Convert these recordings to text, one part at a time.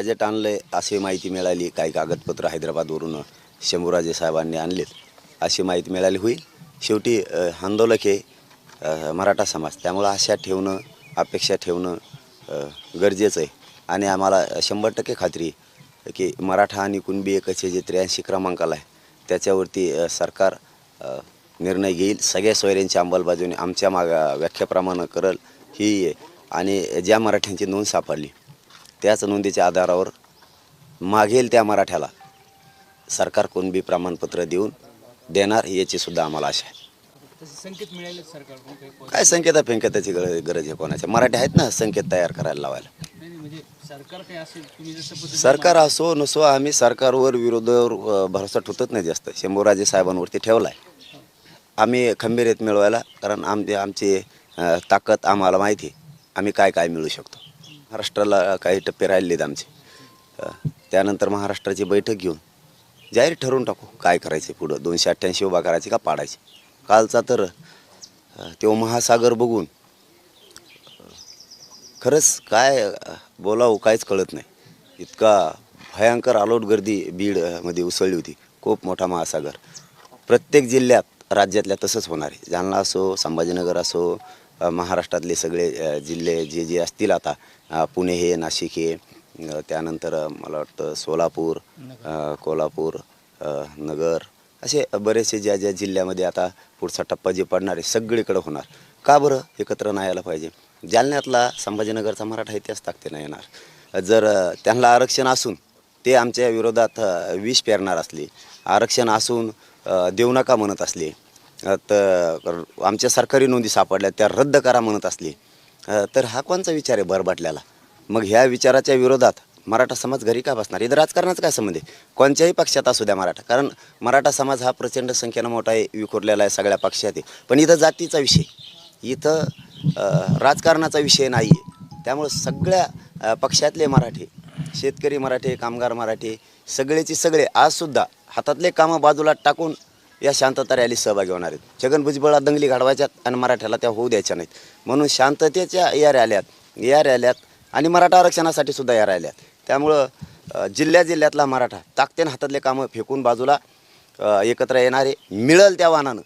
Gadget आणलंय अशी माहिती मिळाली. काही कागदपत्र हैदराबादवरून शंभूराजे साहेबांनी आणलेत. अशी माहिती मिळाली होईल शेवटी आंदोलक हे मराठा समाज. त्यामुळं आशा ठेवणं अपेक्षा ठेवणं गरजेचं आहे आणि आम्हाला शंभर टक्के खात्री की मराठा आणि कुणबी एकचे जे त्र्याऐंशी क्रमांकाला आहे त्याच्यावरती सरकार निर्णय घेईल. सगळ्या सोयऱ्यांची अंमलबजावणी आमच्या माग व्याख्याप्रमाणे करल ही आणि ज्या मराठ्यांची नोंद सापडली त्याच नोंदीच्या आधारावर मागेल त्या मराठ्याला. सरकार कुणबी प्रमाणपत्र देऊन देणार याची सुद्धा आम्हाला आशा आहे. संकेत मिळाले पॉझिटिव्ह? काय संकेता फेंकेताची गरज गरज आहे कोणाच्या मराठी आहेत ना संकेत तयार करायला लावायला. म्हणजे सरकार काही असेल तुम्ही जसं पद्धतीने सरकार असो नसो आम्ही सरकारवर विरोधावर अ, भरोसा ठेवतच नाही जास्त. शंभूराजे साहेबांवरती ठेवला आहे आम्ही खंबीरीत मिळवायला कारण आमचे आमची अ, ताकद आम्हाला माहिती आहे. आम्ही काय काय मिळू शकतो? महाराष्ट्राला काही टप्पे राहिलेत आमचे. त्यानंतर महाराष्ट्राची बैठक घेऊन जाहीर ठरवून टाकू काय करायचे पुढं. दोनशे अठ्ठ्याऐंशी उभा करायचे का पाडायचे. कालचा तर तो महासागर बघून खरंच काय बोलावं काहीच कळत नाही. इतका भयंकर आलोट गर्दी बीडमध्ये उसळली होती. खूप मोठा महासागर. प्रत्येक जिल्ह्यात राज्यातल्या तसंच होणार आहे. जालना असो संभाजीनगर असो महाराष्ट्रातले सगळे जिल्हे जे जे असतील आता पुणे हे नाशिक हे त्यानंतर मला वाटतं सोलापूर कोल्हापूर नगर असे बरेचसे ज्या ज्या जिल्ह्यामध्ये आता पुढचा टप्पा जे पडणार आहे सगळीकडे होणार. का बरं एकत्र नाही यायला पाहिजे? जालन्यातला संभाजीनगरचा मराठा इतिहास टाकते नाही येणार. जर त्यांना आरक्षण असून ते आमच्या विरोधात विष पेरणार असले आरक्षण असून देऊ नका म्हणत असले तर आमच्या सरकारी नोंदी सापडल्या त्या रद्द करा म्हणत असली. तर हा कोणचा विचार आहे भरबाटल्याला मग ह्या विचाराच्या विरोधात मराठा समाज घरी का बसणार? इथं राजकारणाचं काय संबंध आहे? कोणत्याही पक्षात असू द्या मराठा. कारण मराठा समाज हा प्रचंड संख्येनं मोठा आहे विखुरलेला आहे सगळ्या पक्षात आहे. पण इथं जातीचा विषय. इथं राजकारणाचा विषय नाही आहे त्यामुळं सगळ्या पक्षातले मराठी शेतकरी मराठी कामगार मराठी सगळेचे सगळे आजसुद्धा हातातले कामं बाजूला टाकून या शांतता रॅलीत सहभागी होणार आहेत. छगन भुजबळा दंगली घडवायच्यात आणि मराठ्याला त्या होऊ द्यायच्या नाहीत. म्हणून शांततेच्या या रॅल्यात या रॅल्यात आणि मराठा आरक्षणासाठी सुद्धा या रॅल्यात. त्यामुळं जिल्ह्या जिल्ह्यातला मराठा ताकतेन हातातले कामं फेकून बाजूला एकत्र येणारे मिळल त्या वाहनानं.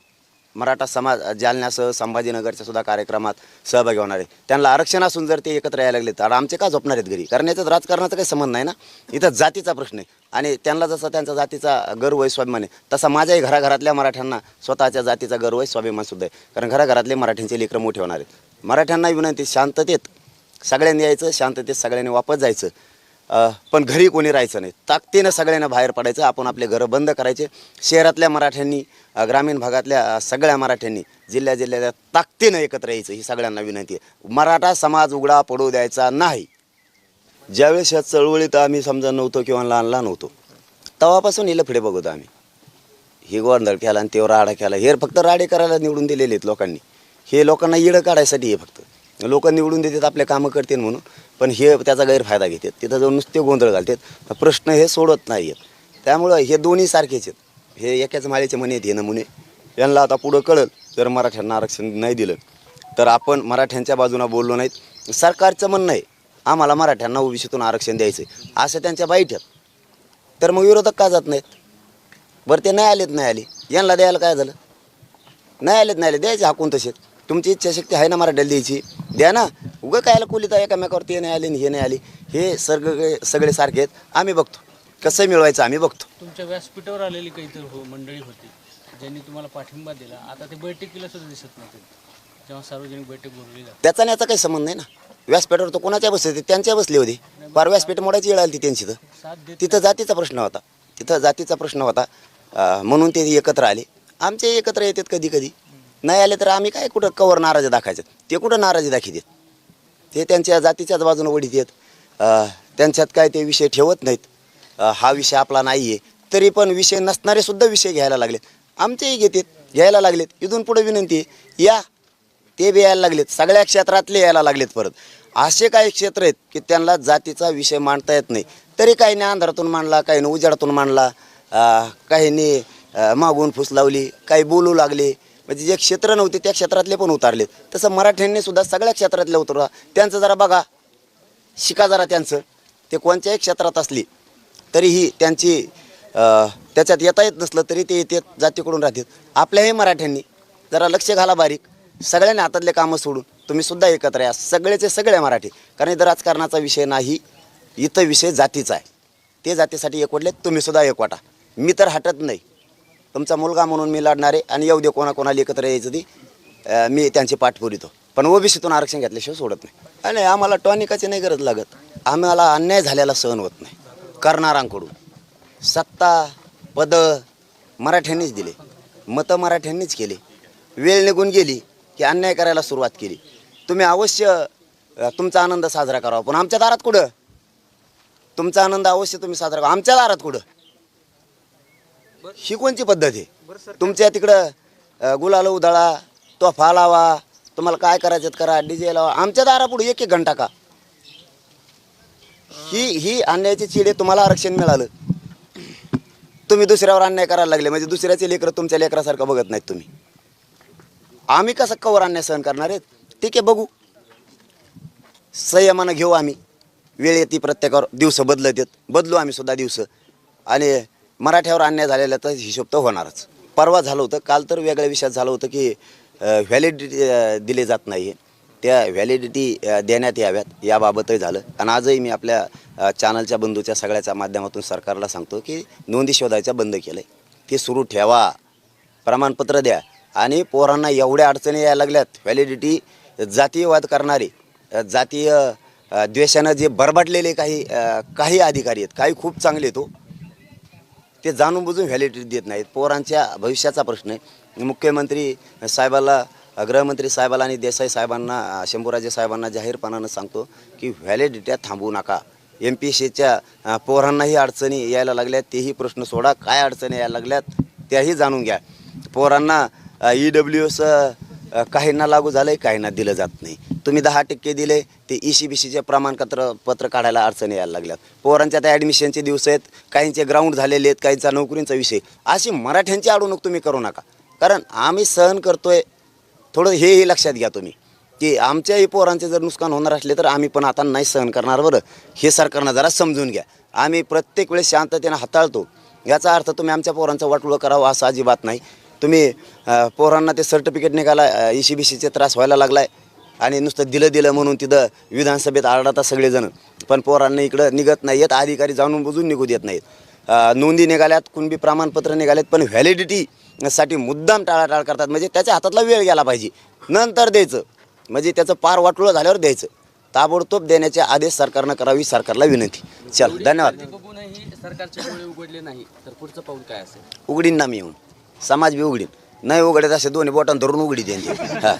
मराठा समाज जालन्यासह संभाजीनगरच्या सुद्धा कार्यक्रमात सहभागी होणार आहे. त्यांना आरक्षण असून जर ते एकत्र यायला लागले तर आमचे का झोपणार आहेत घरी? कारण याच्यात राजकारणाचा काही संबंध नाही ना? इथं जातीचा प्रश्न आहे. आणि त्यांना जसा त्यांचा जातीचा गर्व आहे स्वाभिमान आहे तसा माझ्याही घराघरातल्या मराठ्यांना स्वतःच्या जातीचा गर्व आहे स्वाभिमान सुद्धा आहे. कारण घराघरातले मराठ्यांचे लेकरं मोठे होणार आहेत. मराठ्यांना विनंती शांततेत सगळ्यांनी यायचं शांततेत सगळ्यांनी वापस जायचं. पण घरी कोणी राहायचं नाही. ताकदीनं सगळ्यांना बाहेर पडायचं आपण आपले घरं बंद करायचे. शहरातल्या मराठ्यांनी ग्रामीण भागातल्या सगळ्या मराठ्यांनी जिल्ह्या जिल्ह्याच्या ताकदीनं एकत्र यायचं ही सगळ्यांना विनंती आहे. मराठा समाज उघडा पडू द्यायचा नाही. ज्यावेळेस या चळवळीत आम्ही समजा नव्हतो किंवा लहान लहान होतो तेव्हापासून हिला पुढे बघतो आम्ही. ही गोंधळ केला आणि तेव्हा राडा केला. हे फक्त राडे करायला निवडून दिलेले आहेत लोकांनी. हे लोकांना येडं काढायसाठी हे फक्त. लोक निवडून देतात आपले कामं करतील म्हणून. पण हे त्याचा गैरफायदा घेतात. तिथं जाऊन नुसते गोंधळ घालतात. प्रश्न हे सोडत नाही आहेत त्यामुळं हे दोन्ही सारखेच आहेत. हे एकाच माळेचे म्हणे आहेत हे नमुने यांना आता पुढं कळल जर मराठ्यांना आरक्षण नाही दिलं तर आपण मराठ्यांच्या बाजूनं बोललो नाहीत. सरकारचं म्हणणं आहे आम्हाला मराठ्यांना ओबीसीतून आरक्षण द्यायचं आहे असं त्यांच्या बाईट तर मग विरोधक का जात नाहीत? बरं ते नाही आलेत नाही आले. यांना द्यायला काय झालं? नाही आलेत नाही आले. द्यायचे हाकून तसेच. तुमची इच्छाशक्ती आहे ना मराठ्याला द्यायची? द्या ना. उगं कायला कुलिता एकामेकावरती हे नाही आले आणि हे नाही आले. हे सगळे सगळे सारखे आहेत. आम्ही बघतो. कसं मिळवायचं आम्ही बघतो. तुमच्या व्यासपीठावर आलेली काहीतरी हो मंडळी होती ज्यांनी तुम्हाला पाठिंबा दिला. आता ते बैठकीला सुद्धा दिसत नव्हते. जेव्हा सार्वजनिक बैठक बोलवली जाते. त्याचा आणि याचा काही संबंध नाही ना. व्यासपीठावर तो कोणाच्या बसले होते त्यांच्या बसले होते. फार व्यासपीठ मोडायची वेळ आली ती त्यांची तर. साथ देत तिथं जातीचा प्रश्न होता. तिथं जातीचा प्रश्न होता. अं, म्हणून ते एकत्र आले. आमचे एकत्र येतात कधी कधी नाही आले तर आम्ही काय कुठं कवर नाराजी दाखायचं ते कुठं नाराजी दाखवतात? ते त्यांच्या जातीच्याच बाजूने वडीत येत त्यांच्यात काय ते विषय ठेवत नाहीत. हा विषय आपला नाही आहे तरी पण विषय नसणारे सुद्धा विषय घ्यायला लागलेत. आमचेही घेतात घ्यायला लागलेत. इथून पुढे विनंती या ते बी यायला लागलेत. सगळ्या क्षेत्रातले यायला लागलेत परत. असे काही क्षेत्र आहेत की त्यांना जातीचा विषय मांडता येत नाही. तरी काहीने अंधारातून मांडला काहीने उजाडातून मांडला काहीने काहींनी मागून फुस लावली काही बोलू लागले. म्हणजे जे क्षेत्र नव्हते त्या क्षेत्रातले पण उतारले. तसं मराठ्यांनी सुद्धा सगळ्या क्षेत्रातले उतरला. त्यांचं जरा बघा. शिका जरा त्यांचं. ते कोणत्याही क्षेत्रात असली तरीही त्यांची त्याच्यात येता येत नसलं तरी ते येते जातीकडून राहतील आपल्याही मराठ्यांनी जरा लक्ष घाला बारीक. सगळ्यांनी हातातले कामं सोडून तुम्ही सुद्धा एकत्र या. सगळेचे सगळे मराठी. कारण इथं राजकारणाचा विषय नाही. इथं विषय जातीचा आहे. ते जातीसाठी एकवटले तुम्ही सुद्धा एकवटा मी तर हटत नाही. तुमचा मुलगा म्हणून मी लढणार आहे आणि येऊ दे कोणाकोणाला एकत्र यायचं ती मी त्यांची पाठ पुरितो पण ओबीसीतून आरक्षण घेतल्याशिवाय सोडत नाही. आणि आम्हाला टॉनिकाची नाही गरज लागत. आम्हाला अन्याय झालेला सहन होत नाही. करणारांकडून सत्ता पद मराठ्यांनीच दिले. मतं मराठ्यांनीच केले. वेळ निघून गेली की अन्याय करायला सुरुवात केली. तुम्ही अवश्य तुमचा आनंद साजरा करावा. पण आमच्या दारात कुठं? तुमचा आनंद अवश्य तुम्ही साजरा करा. आमच्या दारात कुठं? ही कोणची पद्धत आहे? तुमच्या तिकडं गुलाल उधळा तोफा लावा तुम्हाला काय करायचं करा डीजे लावा. आमच्या दारापुढे एक एक घंटा का? ही ही अन्यायाची चिडे तुम्हाला आरक्षण मिळालं. तुम्ही दुसऱ्यावर अन्याय करायला लागले म्हणजे दुसऱ्याचे लेकरं तुमच्या लेकरासारखं बघत नाहीत तुम्ही. आम्ही कसं कवर अन्याय सहन करणार आहेत? ठीक आहे बघू. संयमानं घेऊ आम्ही. वेळ येते प्रत्येकावर दिवस बदलत येत बदलू आम्ही सुद्धा दिवस. आणि मराठ्यावर अन्याय झालेला तर हिशोब तर होणारच. परवा झालं होतं काल तर वेगळ्या विषयात झालं होतं की व्हॅलिडिटी दिले जात नाही. त्या व्हॅलिडिटी देण्यात याव्यात याबाबतही झालं. आणि आजही मी आपल्या चॅनलच्या बंधूच्या सगळ्याच्या माध्यमातून सरकारला सांगतो की नोंदी शोधायचं बंद केलं आहे ते सुरू ठेवा प्रमाणपत्र द्या. आणि पोरांना एवढ्या अडचणी यायला लागल्यात व्हॅलिडिटी जातीयवाद करणारे जातीय द्वेषानं जे बरबाटलेले काही काही अधिकारी आहेत काही खूप चांगले आहेत तो ते जाणून बुजून व्हॅलिडिटी देत नाहीत. पोरांच्या भविष्याचा प्रश्न आहे. मुख्यमंत्री साहेबाला गृहमंत्री साहेबाला आणि देसाई साहेबांना शंभूराजे साहेबांना जाहीरपणानं सांगतो की व्हॅलिडिट्या थांबवू नका. एम पी सीच्या पोरांनाही अडचणी यायला लागल्यात. तेही प्रश्न सोडा. काय अडचणी यायला लागल्यात त्याही जाणून घ्या. पोरांना ई डब्ल्यू एस काहींना लागू झालं आहे काहींना दिलं जात नाही. तुम्ही दहा टक्के दिले ते ई सी बी सीचे प्रमाणपत्र पत्र काढायला अडचणी यायला लागल्यात. पोरांच्या त्या ॲडमिशनचे दिवस आहेत काहींचे ग्राउंड झालेले आहेत काहींचा नोकरींचा विषय. अशी मराठ्यांची अडवणूक तुम्ही करू नका. कारण आम्ही सहन करतोय थोडं हेही लक्षात घ्या तुम्ही की आमच्याही पोरांचे जर नुकसान होणार असले तर आम्ही पण आता नाही सहन करणार बरं. हे सरकारनं जरा समजून घ्या. आम्ही प्रत्येक वेळेस शांततेनं हाताळतो. याचा अर्थ तुम्ही आमच्या पोरांचं वाटोळं करावं असं अजिबात नाही. तुम्ही पोरांना ते सर्टिफिकेट निघाला ई सी बी सीचे त्रास व्हायला लागला आहे आणि नुसतं दिलं दिलं म्हणून तिथं विधानसभेत आरडातात सगळेजण. पण पोरांना इकडं निघत नाही आहेत अधिकारी जाणून बुजून निघू देत नाहीत. नोंदी निघाल्यात कुणबी प्रमाणपत्र निघालेत पण व्हॅलिडिटी साठी मुद्दाम टाळाटाळ करतात. म्हणजे त्याच्या हातातला वेळ गेला पाहिजे. नंतर द्यायचं. म्हणजे त्याचं पार वाटोळं झाल्यावर द्यायचं. ताबडतोब देण्याचे आदेश सरकारनं करावी सरकारला विनंती. चल धन्यवाद. ते बघूनही सरकारचे डोळे उघडले नाही तर पुढचं पाऊल काय असेल? उघडीन ना मी येऊन. समाज बी उघडीन. नाही उघडत असे दोन्ही बोटांना धरून उघडी ते. हा.